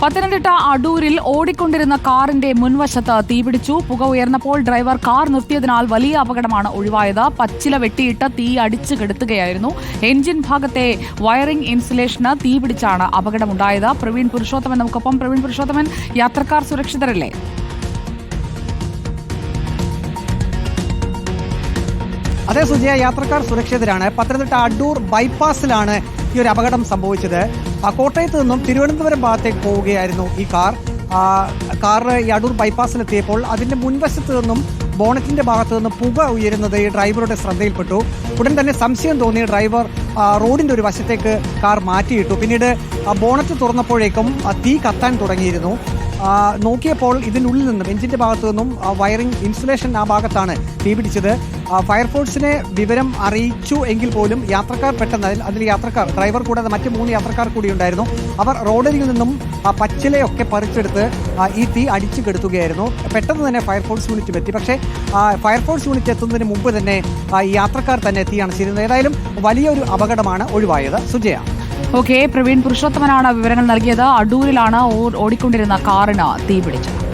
പത്തനംതിട്ട അടൂരിൽ ഓടിക്കൊണ്ടിരുന്ന കാറിന്റെ മുൻവശത്ത് തീപിടിച്ചു. പുക ഉയർന്നപ്പോൾ ഡ്രൈവർ കാർ നിർത്തിയതിനാൽ വലിയ അപകടമാണ് ഒഴിവായത്. പച്ചില വെട്ടിയിട്ട് തീ അടിച്ചു കെടുത്തുകയായിരുന്നു. എഞ്ചിൻ ഭാഗത്തെ വയറിംഗ് ഇൻസുലേഷന് തീപിടിച്ചാണ് അപകടമുണ്ടായത്. പ്രവീൺ പുരുഷോത്തമൻ നമുക്കൊപ്പം. പ്രവീൺ പുരുഷോത്തമൻ യാത്രക്കാർ സുരക്ഷിതരല്ലേ? അതേ സുജയ യാത്രക്കാർ സുരക്ഷിതരാണ്. പത്തനംതിട്ട അടൂർ ബൈപ്പാസിലാണ് ഈ ഒരു അപകടം സംഭവിച്ചത്. കോട്ടയത്ത് നിന്നും തിരുവനന്തപുരം ഭാഗത്തേക്ക് പോവുകയായിരുന്നു ഈ കാർ. കാർ അടൂർ ബൈപ്പാസിലെത്തിയപ്പോൾ അതിന്റെ മുൻവശത്ത് നിന്നും ബോണറ്റിന്റെ ഭാഗത്ത് നിന്ന് പുക ഉയരുന്നത് ഈ ഡ്രൈവറുടെ ശ്രദ്ധയിൽപ്പെട്ടു. ഉടൻ തന്നെ സംശയം തോന്നിയ ഡ്രൈവർ റോഡിന്റെ ഒരു വശത്തേക്ക് കാർ മാറ്റിയിട്ടു. പിന്നീട് ബോണറ്റ് തുറന്നപ്പോഴേക്കും തീ കത്താൻ തുടങ്ങിയിരുന്നു. നോക്കിയപ്പോൾ ഇതിനുള്ളിൽ നിന്നും എഞ്ചിന്റെ ഭാഗത്തു നിന്നും വയറിംഗ് ഇൻസുലേഷൻ ആ ഭാഗത്താണ് തീപിടിച്ചത് ഫയർഫോഴ്സിനെ വിവരം അറിയിച്ചു എങ്കിൽ പോലും യാത്രക്കാർ പെട്ടെന്ന് അതിൽ യാത്രക്കാർ ഡ്രൈവർ കൂടാതെ മറ്റ് മൂന്ന് യാത്രക്കാർ കൂടി ഉണ്ടായിരുന്നു. അവർ റോഡരികിൽ നിന്നും ആ പച്ചിലയൊക്കെ പറിച്ചെടുത്ത് ഈ തീ അടിച്ചു കെടുത്തുകയായിരുന്നു. പെട്ടെന്ന് തന്നെ ഫയർഫോഴ്സ് യൂണിറ്റും എത്തി. പക്ഷേ ഫയർഫോഴ്സ് യൂണിറ്റ് എത്തുന്നതിന് മുമ്പ് തന്നെ യാത്രക്കാർ തന്നെ തീയാണ് അണച്ചിരുന്നത്. ഏതായാലും വലിയൊരു അപകടമാണ് ഒഴിവായത്. സുജയ. ഓക്കെ പ്രവീൺ പുരുഷോത്തമനാണ് വിവരങ്ങൾ നൽകിയത്. അടൂരിലാണ് ഓടിക്കൊണ്ടിരുന്ന കാറിന് തീപിടിച്ചത്.